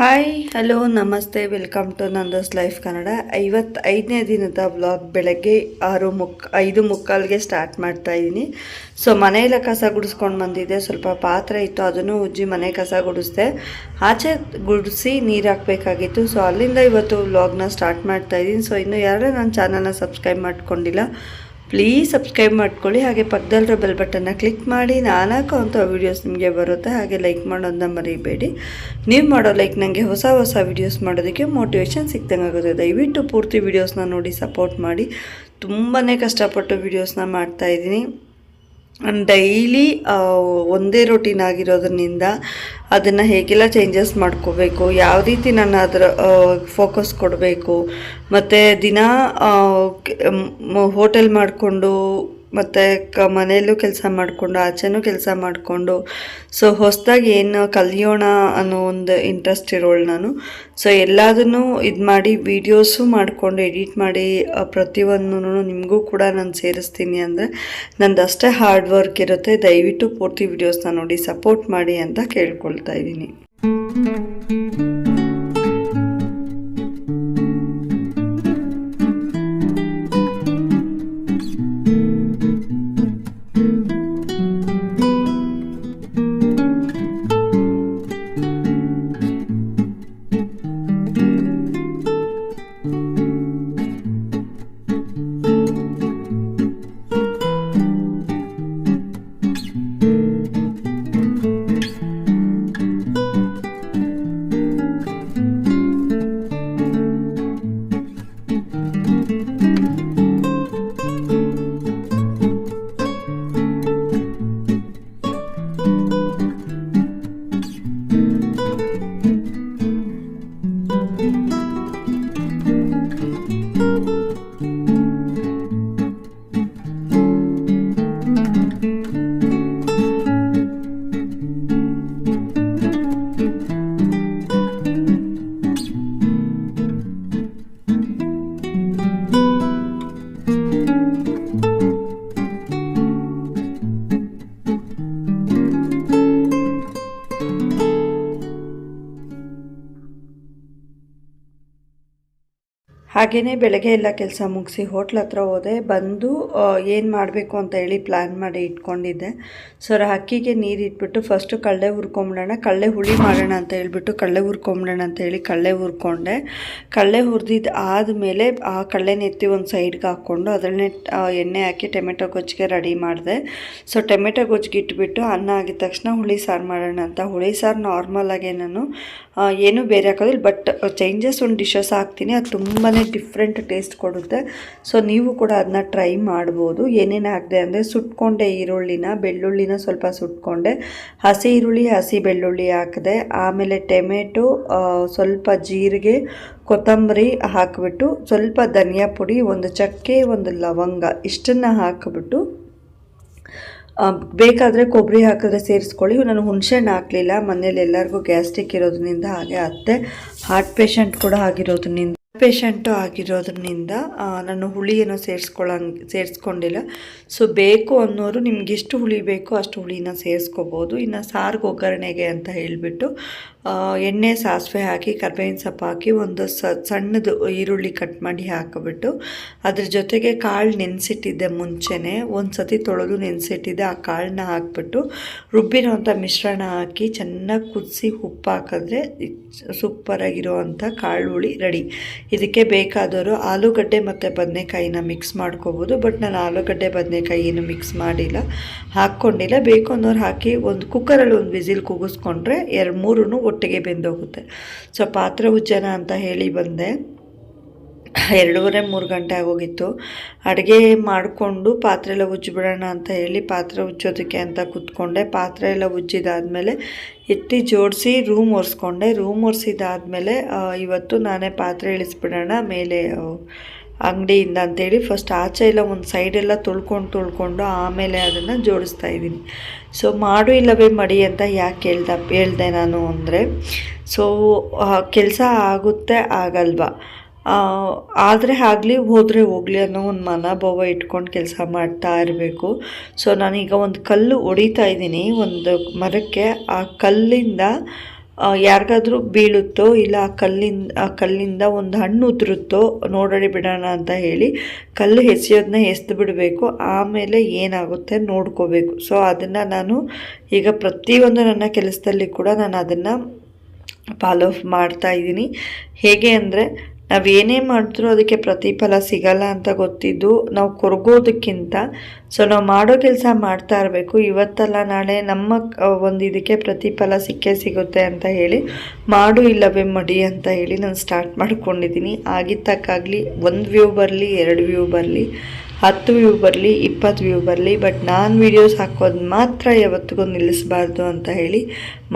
Hi hello ನಮಸ್ತೆ welcome to Nando's life Kannada ಐವತ್ತೈದನೇ ದಿನದ blog ಬೆಳಗ್ಗೆ ಆರು ಮುಕ್, ಐದು ಮುಕ್ಕಾಲ್ಗೆ ಸ್ಟಾರ್ಟ್ ಮಾಡ್ತಾ ಇದ್ದೀನಿ ಸೊ ಮನೆಯೆಲ್ಲ ಕಸ ಗುಡಿಸ್ಕೊಂಡು ಬಂದಿದ್ದೆ. ಸ್ವಲ್ಪ ಪಾತ್ರೆ ಇತ್ತು, ಅದನ್ನು ಉಜ್ಜಿ ಮನೆ ಕಸ ಗುಡಿಸ್ದೆ. ಆಚೆ ಗುಡಿಸಿ ನೀರು ಹಾಕಬೇಕಾಗಿತ್ತು. ಸೊ ಅಲ್ಲಿಂದ ಇವತ್ತು ವ್ಲಾಗ್ನ ಸ್ಟಾರ್ಟ್ ಮಾಡ್ತಾ ಇದ್ದೀನಿ ಸೊ ಇನ್ನು ಯಾರೇ ನನ್ನ ಚಾನಲ್ನ ಸಬ್ಸ್ಕ್ರೈಬ್ ಮಾಡ್ಕೊಂಡಿಲ್ಲ ಪ್ಲೀಸ್ ಸಬ್ಸ್ಕ್ರೈಬ್ ಮಾಡ್ಕೊಳ್ಳಿ. ಹಾಗೆ ಪಕ್ಕದಲ್ಲಿರೋ ಬೆಲ್ ಬಟನ್ನ ಕ್ಲಿಕ್ ಮಾಡಿ. ನಾನು ಹಾಕೋವಂಥ ವೀಡಿಯೋಸ್ ನಿಮಗೆ ಬರುತ್ತೆ. ಹಾಗೆ ಲೈಕ್ ಮಾಡೋದನ್ನ ಮರಿಬೇಡಿ. ನೀವು ಮಾಡೋ ಲೈಕ್ ನನಗೆ ಹೊಸ ಹೊಸ ವೀಡಿಯೋಸ್ ಮಾಡೋದಕ್ಕೆ ಮೋಟಿವೇಶನ್ ಸಿಕ್ದಂಗೆ ಆಗುತ್ತೆ. ದಯವಿಟ್ಟು ಪೂರ್ತಿ ವೀಡಿಯೋಸ್ನ ನೋಡಿ ಸಪೋರ್ಟ್ ಮಾಡಿ. ತುಂಬಾ ಕಷ್ಟಪಟ್ಟು ವೀಡಿಯೋಸ್ನ ಮಾಡ್ತಾಯಿದ್ದೀನಿ ಡೈಲಿ ಒಂದೇ ರೊಟೀನ್ ಆಗಿರೋದ್ರಿಂದ ಅದನ್ನು ಹೇಗೆಲ್ಲ ಚೇಂಜಸ್ ಮಾಡ್ಕೋಬೇಕು, ಯಾವ ರೀತಿ ನಾನು ಅದರ ಫೋಕಸ್ ಕೊಡಬೇಕು, ಮತ್ತು ದಿನ ಹೋಟೆಲ್ ಮಾಡಿಕೊಂಡು ಮತ್ತು ಕ ಮನೆಯಲ್ಲೂ ಕೆಲಸ ಮಾಡಿಕೊಂಡು, ಆಚೆನೂ ಕೆಲಸ ಮಾಡಿಕೊಂಡು ಸೊ ಹೊಸದಾಗಿ ಏನು ಕಲಿಯೋಣ ಅನ್ನೋ ಒಂದು ಇಂಟ್ರೆಸ್ಟ್ ಇರೋಳು ನಾನು. ಸೊ ಎಲ್ಲದನ್ನು ಇದು ಮಾಡಿ ವೀಡಿಯೋಸು ಮಾಡಿಕೊಂಡು ಎಡಿಟ್ ಮಾಡಿ ಪ್ರತಿಯೊಂದನ್ನು ನಿಮಗೂ ಕೂಡ ನಾನು ಸೇರಿಸ್ತೀನಿ ಅಂದರೆ ನಂದು ಅಷ್ಟೇ ಹಾರ್ಡ್ ವರ್ಕ್ ಇರುತ್ತೆ. ದಯವಿಟ್ಟು ಪೂರ್ತಿ ವೀಡಿಯೋಸ್ನ ನೋಡಿ ಸಪೋರ್ಟ್ ಮಾಡಿ ಅಂತ ಕೇಳ್ಕೊಳ್ತಾ ಇದ್ದೀನಿ. ಹಾಗೆಯೇ ಬೆಳಗ್ಗೆ ಎಲ್ಲ ಕೆಲಸ ಮುಗಿಸಿ ಹೋಟ್ಲ್ ಹತ್ರ ಹೋದೆ, ಬಂದು ಏನು ಮಾಡಬೇಕು ಅಂತ ಹೇಳಿ ಪ್ಲ್ಯಾನ್ ಮಾಡಿ ಇಟ್ಕೊಂಡಿದ್ದೆ. ಸೊ ಅಕ್ಕಿಗೆ ನೀರು ಇಟ್ಬಿಟ್ಟು ಫಸ್ಟು ಕಳ್ಳೆ ಹುರ್ಕೊಂಬಿಡೋಣ, ಕಳ್ಳೆ ಹುಳಿ ಮಾಡೋಣ ಅಂತ ಹೇಳಿಬಿಟ್ಟು ಕಳ್ಳೆ ಹುರ್ಕೊಂಬಿಡೋಣ ಅಂತ ಹೇಳಿ ಕಳ್ಳೆ ಹುರ್ಕೊಂಡೆ. ಕಳ್ಳೆ ಹುರಿದಿದ್ದು ಆದಮೇಲೆ ಆ ಕಳ್ಳೆನ ಎತ್ತಿ ಒಂದು ಸೈಡ್ಗೆ ಹಾಕ್ಕೊಂಡು ಅದರನ್ನೇ ಎಣ್ಣೆ ಹಾಕಿ ಟೊಮೆಟೊ ಗೊಜ್ಜಿಗೆ ರೆಡಿ ಮಾಡಿದೆ. ಸೊ ಟೊಮೆಟೊ ಗೊಜ್ಜಿಗೆ ಇಟ್ಬಿಟ್ಟು ಅನ್ನ ಆಗಿದ ತಕ್ಷಣ ಹುಳಿ ಸಾರು ಮಾಡೋಣ ಅಂತ. ಹುಳಿ ಸಾರು ನಾರ್ಮಲಾಗೆ ನಾನು ಏನೂ ಬೇರೆ ಹಾಕೋದಿಲ್ಲ ಬಟ್ ಚೇಂಜಸ್ ಒಂದು ಡಿಶಸ್ ಹಾಕ್ತೀನಿ. ಅದು ತುಂಬಾ ಡಿಫ್ರೆಂಟ್ ಟೇಸ್ಟ್ ಕೊಡುತ್ತೆ. ಸೊ ನೀವು ಕೂಡ ಅದನ್ನ ಟ್ರೈ ಮಾಡ್ಬೋದು. ಏನೇನು ಹಾಕಿದೆ ಅಂದರೆ ಸುಟ್ಕೊಂಡೆ ಈರುಳ್ಳಿನ, ಬೆಳ್ಳುಳ್ಳಿನ ಸ್ವಲ್ಪ ಸುಟ್ಕೊಂಡೆ. ಹಸಿ ಈರುಳ್ಳಿ, ಹಸಿ ಬೆಳ್ಳುಳ್ಳಿ ಹಾಕಿದೆ. ಆಮೇಲೆ ಟೊಮೆಟೊ ಸ್ವಲ್ಪ ಜೀರಿಗೆ, ಕೊತ್ತಂಬರಿ ಹಾಕಿಬಿಟ್ಟು ಸ್ವಲ್ಪ ಧನಿಯಾ ಪುಡಿ, ಒಂದು ಚಕ್ಕೆ, ಒಂದು ಲವಂಗ ಇಷ್ಟನ್ನು ಹಾಕಿಬಿಟ್ಟು ಬೇಕಾದರೆ ಕೊಬ್ಬರಿ ಹಾಕಿದ್ರೆ ಸೇರಿಸ್ಕೊಳ್ಳಿ. ನಾನು ಹುಣಸೆಹಣ್ಣು ಹಾಕಲಿಲ್ಲ. ಮನೇಲಿ ಎಲ್ಲರಿಗೂ ಗ್ಯಾಸ್ಟ್ರಿಕ್ ಇರೋದ್ರಿಂದ ಹಾಗೆ ಅತ್ತೆ. ಹಾರ್ಟ್ ಪೇಷಂಟ್ ಕೂಡ ಆಗಿರೋದ್ರಿಂದ. ಪೇಷಂಟು ಆಗಿರೋದ್ರಿಂದ ನಾನು ಹುಳಿ ಏನೋ ಸೇರಿಸ್ಕೊಳ್ಳಂಗೆ ಸೇರಿಸ್ಕೊಂಡಿಲ್ಲ. ಸೊ ಬೇಕು ಅನ್ನೋರು ನಿಮ್ಗೆ ಎಷ್ಟು ಹುಳಿ ಬೇಕೋ ಅಷ್ಟು ಹುಳಿನ ಸೇರಿಸ್ಕೋಬೋದು. ಇನ್ನು ಸಾರಿಗೆ ಒಗ್ಗರಣೆಗೆ ಅಂತ ಹೇಳಿಬಿಟ್ಟು ಎಣ್ಣೆ, ಸಾಸಿವೆ ಹಾಕಿ, ಕರ್ಬೇವಿನ ಸೊಪ್ಪು ಹಾಕಿ ಒಂದು ಸ, ಸಣ್ಣದು ಈರುಳ್ಳಿ ಕಟ್ ಮಾಡಿ ಹಾಕಿಬಿಟ್ಟು ಅದ್ರ ಜೊತೆಗೆ ಕಾಳು ನೆನೆಸಿಟ್ಟಿದ್ದೆ ಮುಂಚೆನೇ. ಒಂದು ಸತಿ ತೊಳೆದು ನೆನೆಸಿಟ್ಟಿದ್ದೆ. ಆ ಕಾಳನ್ನ ಹಾಕ್ಬಿಟ್ಟು ರುಬ್ಬಿರೋಂಥ ಮಿಶ್ರಣ ಹಾಕಿ ಚೆನ್ನಾಗಿ ಕುದಿಸಿ ಉಪ್ಪು ಹಾಕಿದ್ರೆ ಸೂಪರಾಗಿರುವಂಥ ಕಾಳು ಹುಳಿ ರೆಡಿ. ಇದಕ್ಕೆ ಬೇಕಾದವರು ಆಲೂಗಡ್ಡೆ ಮತ್ತು ಬದನೆಕಾಯಿನ ಮಿಕ್ಸ್ ಮಾಡ್ಕೋಬೋದು. ಬಟ್ ನಾನು ಆಲೂಗಡ್ಡೆ ಬದನೆಕಾಯಿ ಏನು ಮಿಕ್ಸ್ ಮಾಡಿಲ್ಲ. ಹಾಕ್ಕೊಂಡಿಲ್ಲ. ಬೇಕು ಅನ್ನೋರು ಹಾಕಿ ಒಂದು ಕುಕ್ಕರಲ್ಲಿ ಒಂದು ವಿಸಿಲ್ ಕೂಗಿಸ್ಕೊಂಡ್ರೆ ಎರಡು ಮೂರೂ ಒಟ್ಟಿಗೆ ಬೆಂದೋಗುತ್ತೆ. ಸೊ ಪಾತ್ರೆ ಉಜ್ಜನ ಅಂತ ಹೇಳಿ ಬಂದೆ. ಎರಡೂವರೆ ಮೂರು ಗಂಟೆ ಆಗೋಗಿತ್ತು. ಅಡುಗೆ ಮಾಡಿಕೊಂಡು ಪಾತ್ರೆ ಎಲ್ಲ ಉಜ್ಜಿಬಿಡೋಣ ಅಂತ ಹೇಳಿ ಪಾತ್ರೆ ಉಜ್ಜೋದಕ್ಕೆ ಅಂತ ಕೂತ್ಕೊಂಡೆ. ಪಾತ್ರೆ ಎಲ್ಲ ಉಜ್ಜಿದಾದಮೇಲೆ ಎತ್ತಿ ಜೋಡಿಸಿ ರೂಮ್ ಒರೆಸ್ಕೊಂಡೆ. ರೂಮ್ ಒರೆಸಿದಾದಮೇಲೆ ಇವತ್ತು ನಾನೇ ಪಾತ್ರೆ ಇಳಿಸ್ಬಿಡೋಣ ಮೇಲೆ ಅಂಗಡಿಯಿಂದ ಅಂತೇಳಿ ಫಸ್ಟ್ ಆಚೆ ಎಲ್ಲ ಒಂದು ಸೈಡೆಲ್ಲ ತೊಳ್ಕೊಂಡು ತೊಳ್ಕೊಂಡು ಆಮೇಲೆ ಅದನ್ನು ಜೋಡಿಸ್ತಾ ಇದ್ದೀನಿ. ಸೊ ಮಾಡು ಇಲ್ಲವೇ ಮಡಿ ಅಂತ ಯಾಕೆ ಹೇಳ್ದ, ಹೇಳ್ದೆ ನಾನು ಅಂದರೆ ಸೊ ಕೆಲಸ ಆಗುತ್ತೆ, ಆಗಲ್ವಾ? ಆದರೆ ಆಗಲಿ, ಹೋದರೆ ಹೋಗಲಿ ಅನ್ನೋ ಒಂದು ಮನೋಭಾವ ಇಟ್ಕೊಂಡು ಕೆಲಸ ಮಾಡ್ತಾ ಇರಬೇಕು. ಸೊ ನಾನೀಗ ಒಂದು ಕಲ್ಲು ಹೊಡಿತಾ ಇದ್ದೀನಿ, ಒಂದು ಮರಕ್ಕೆ, ಆ ಕಲ್ಲಿಂದ ಯಾರಿಗಾದ್ರೂ ಬೀಳುತ್ತೋ ಇಲ್ಲ ಆ ಕಲ್ಲಿಂದ ಆ, ಕಲ್ಲಿಂದ ಒಂದು ಹಣ್ಣು ಉದುರುತ್ತೋ ನೋಡೋಡಿ ಬಿಡೋಣ ಅಂತ ಹೇಳಿ ಕಲ್ಲು ಹೆಸೆಯೋದನ್ನ ಎಸ್ದು ಬಿಡಬೇಕು. ಆಮೇಲೆ ಏನಾಗುತ್ತೆ ನೋಡ್ಕೋಬೇಕು. ಸೊ ಅದನ್ನು ನಾನು ಈಗ ಪ್ರತಿಯೊಂದು ನನ್ನ ಕೆಲಸದಲ್ಲಿ ಕೂಡ ನಾನು ಅದನ್ನು ಫಾಲೋ ಮಾಡ್ತಾ ಇದ್ದೀನಿ. ಹೇಗೆ ಅಂದರೆ ನಾವು ಏನೇ ಮಾಡಿದ್ರೂ ಅದಕ್ಕೆ ಪ್ರತಿಫಲ ಸಿಗಲ್ಲ ಅಂತ ಗೊತ್ತಿದ್ದು ನಾವು ಕೊರಗೋದಕ್ಕಿಂತ ಸೊ ನಾವು ಮಾಡೋ ಕೆಲಸ ಮಾಡ್ತಾ ಇರಬೇಕು. ಇವತ್ತಲ್ಲ ನಾಳೆ ನಮ್ಮ ಒಂದು ಇದಕ್ಕೆ ಪ್ರತಿಫಲ ಸಿಕ್ಕೇ ಸಿಗುತ್ತೆ ಅಂತ ಹೇಳಿ, ಮಾಡು ಇಲ್ಲವೇ ಮಡಿ ಅಂತ ಹೇಳಿ ನಾನು ಸ್ಟಾರ್ಟ್ ಮಾಡ್ಕೊಂಡಿದ್ದೀನಿ ಆಗಿದ್ದಕ್ಕಾಗಲಿ ಒಂದು ವ್ಯೂ ಬರಲಿ, ಎರಡು ವ್ಯೂ ಬರಲಿ, ಹತ್ತು ವ್ಯೂ ಬರಲಿ, ಇಪ್ಪತ್ತು ವ್ಯೂ ಬರಲಿ ಬಟ್ ನಾನು ವೀಡಿಯೋಸ್ ಹಾಕೋದು ಮಾತ್ರ ಯಾವತ್ತಿಗೂ ನಿಲ್ಲಿಸಬಾರ್ದು ಅಂತ ಹೇಳಿ,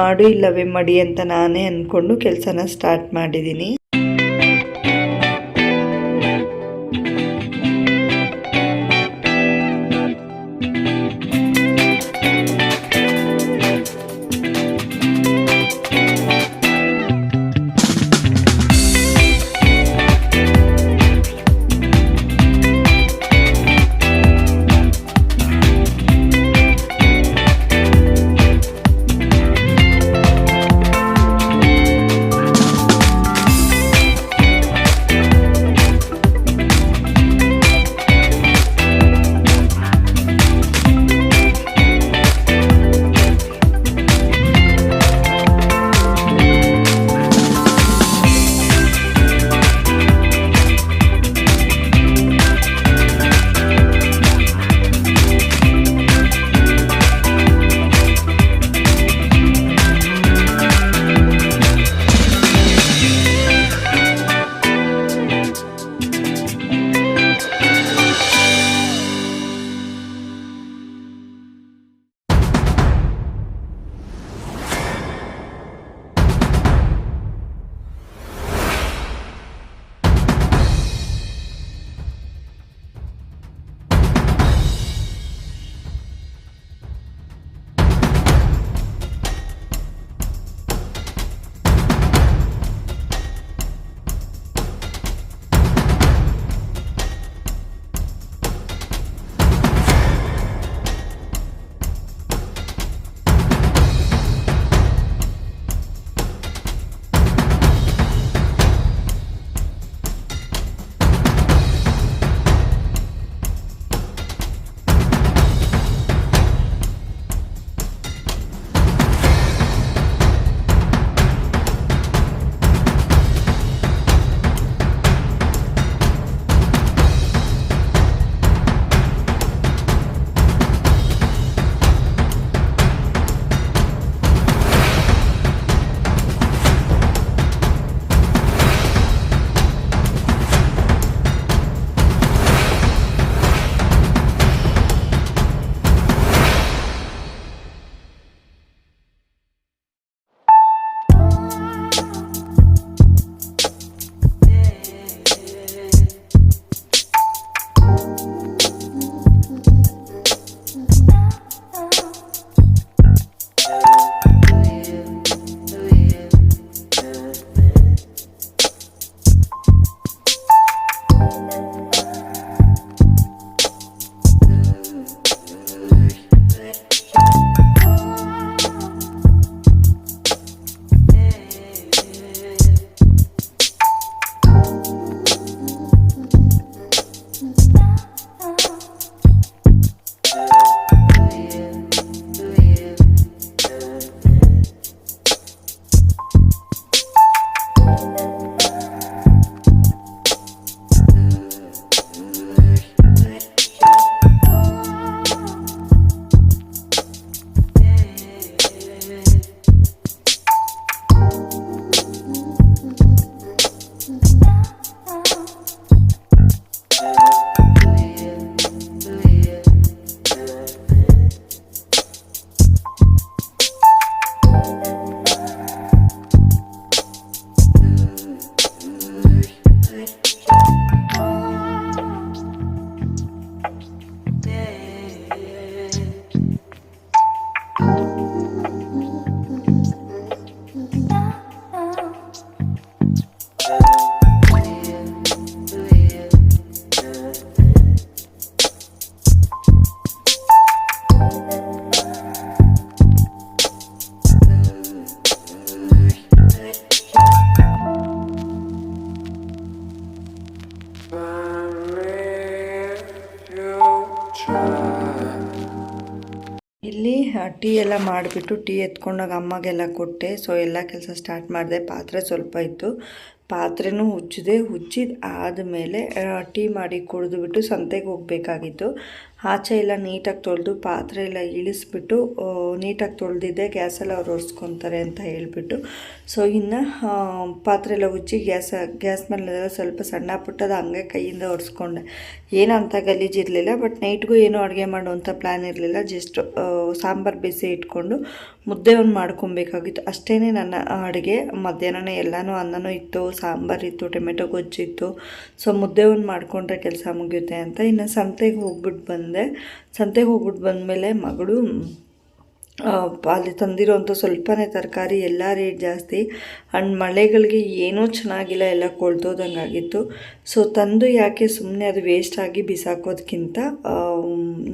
ಮಾಡು ಇಲ್ಲವೇ ಮಡಿ ಅಂತ ನಾನೇ ಅಂದ್ಕೊಂಡು ಕೆಲಸನ ಸ್ಟಾರ್ಟ್ ಮಾಡಿದ್ದೀನಿ ಟೀ ಎಲ್ಲ ಮಾಡಿಬಿಟ್ಟು ಟೀ ಎತ್ಕೊಂಡಾಗ ಅಮ್ಮಗೆಲ್ಲ ಕೊಟ್ಟೆ. ಸೊ, ಎಲ್ಲ ಕೆಲಸ ಸ್ಟಾರ್ಟ್ ಮಾಡಿದೆ. ಪಾತ್ರೆ ಸ್ವಲ್ಪ ಇತ್ತು. ಪಾತ್ರೆನೂ ಉಜ್ಜಿದೆ ಉಜ್ಜಿದ ಆದಮೇಲೆ ಟೀ ಮಾಡಿ ಕುಡಿದ್ಬಿಟ್ಟು ಸಂತೆಗೆ ಹೋಗಬೇಕಾಗಿತ್ತು. ಆಚೆ ಎಲ್ಲ ನೀಟಾಗಿ ತೊಳೆದು ಪಾತ್ರೆ ಎಲ್ಲ ಇಳಿಸ್ಬಿಟ್ಟು ನೀಟಾಗಿ ತೊಳೆದಿದ್ದೆ ಗ್ಯಾಸೆಲ್ಲ ಅವ್ರು ಒರೆಸ್ಕೊತಾರೆ ಅಂತ ಹೇಳಿಬಿಟ್ಟು. ಸೊ ಇನ್ನು ಪಾತ್ರೆ ಎಲ್ಲ ಉಜ್ಜಿ ಗ್ಯಾಸ್ ಗ್ಯಾಸ್ ಮೇಲೆ ಸ್ವಲ್ಪ ಸಣ್ಣ ಪುಟ್ಟದ ಹಂಗೆ ಕೈಯಿಂದ ಒರೆಸ್ಕೊಂಡೆ. ಏನಂತ ಗಲೀಜಿರಲಿಲ್ಲ ಬಟ್ ನೈಟ್ಗೂ ಏನೂ ಅಡುಗೆ ಮಾಡುವಂಥ ಪ್ಲ್ಯಾನ್ ಇರಲಿಲ್ಲ. ಜಸ್ಟ್ ಸಾಂಬಾರು ಬಿಸಿ ಇಟ್ಕೊಂಡು ಮುದ್ದೆ ಮಾಡ್ಕೊಬೇಕಾಗಿತ್ತು. ಅಷ್ಟೇ ನನ್ನ ಅಡುಗೆ. ಮಧ್ಯಾಹ್ನನೇ ಎಲ್ಲನೂ ಅನ್ನನೂ ಇತ್ತು, ಸಾಂಬಾರು ಇತ್ತು, ಟೊಮೆಟೊ ಗೊಜ್ಜಿತ್ತು ಸೊ ಮುದ್ದೆ ಒಂದು ಮಾಡಿಕೊಂಡ್ರೆ ಕೆಲಸ ಮುಗಿಯುತ್ತೆ ಅಂತ. ಇನ್ನು ಸಂತೆಗೆ ಹೋಗ್ಬಿಟ್ಟು ಬಂದೆ. ಸಂತೆಗೆ ಹೋಗ್ಬಿಟ್ಟು ಬಂದಮೇಲೆ ಮಗಳು ಅಲ್ಲಿ ತಂದಿರೋಂಥ ಸ್ವಲ್ಪನೇ ತರಕಾರಿ ಎಲ್ಲ ರೇಟ್ ಜಾಸ್ತಿ. ಆ್ಯಂಡ್ ಮಳೆಗಳಿಗೆ ಏನೂ ಚೆನ್ನಾಗಿಲ್ಲ, ಎಲ್ಲ ಕೊಳ್ತೋದಂಗಾಗಿತ್ತು ಸೊ, ತಂದು ಯಾಕೆ ಸುಮ್ಮನೆ ಅದು ವೇಸ್ಟ್ ಆಗಿ ಬಿಸಾಕೋದಕ್ಕಿಂತ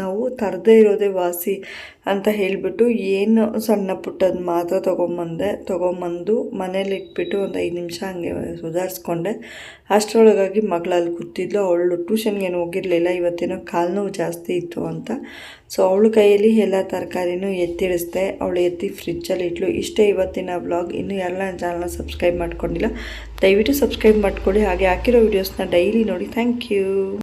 ನಾವು ತರದೇ ಇರೋದೇ ವಾಸಿ ಅಂತ ಹೇಳಿಬಿಟ್ಟು ಏನು ಸಣ್ಣ ಪುಟ್ಟದ ಮಾತ್ರ ತೊಗೊಂಬಂದೆ, ತೊಗೊಂಬಂದು ಮನೇಲಿ ಇಟ್ಬಿಟ್ಟು ಒಂದು ಐದು ನಿಮಿಷ ಹಂಗೆ ಸುಧಾರಿಸ್ಕೊಂಡೆ. ಅಷ್ಟರೊಳಗಾಗಿ ಮಗಳಲ್ಲಿ ಕೂತಿದ್ಲು, ಅವಳು ಟ್ಯೂಷನ್ಗೇನು ಹೋಗಿರಲಿಲ್ಲ, ಇವತ್ತೇನೋ ಕಾಲು ನೋವು ಜಾಸ್ತಿ ಇತ್ತು ಅಂತ. ಸೊ ಅವಳು ಕೈಯಲ್ಲಿ ಎಲ್ಲ ತರಕಾರಿನೂ ಎತ್ತಿಡಿಸ್ದೆ, ಅವಳು ಎತ್ತಿ ಫ್ರಿಜ್ಜಲ್ಲಿ ಇಟ್ಲು. ಇಷ್ಟೇ ಇವತ್ತಿನ ವ್ಲಾಗ್, ಇನ್ನೂ ಎಲ್ಲ ಚಾನಲ್ನ ಸಬ್ಸ್ಕ್ರೈಬ್ ಮಾಡ್ಕೊಂಡಿಲ್ಲ, ದಯವಿಟ್ಟು ಸಬ್ಸ್ಕ್ರೈಬ್ ಮಾಡ್ಕೊಳ್ಳಿ. ಹಾಗೆ ಹಾಕಿರೋ ವೀಡಿಯೋಸ್ನ ಡೈಲಿ ನೋಡಿ. Thank you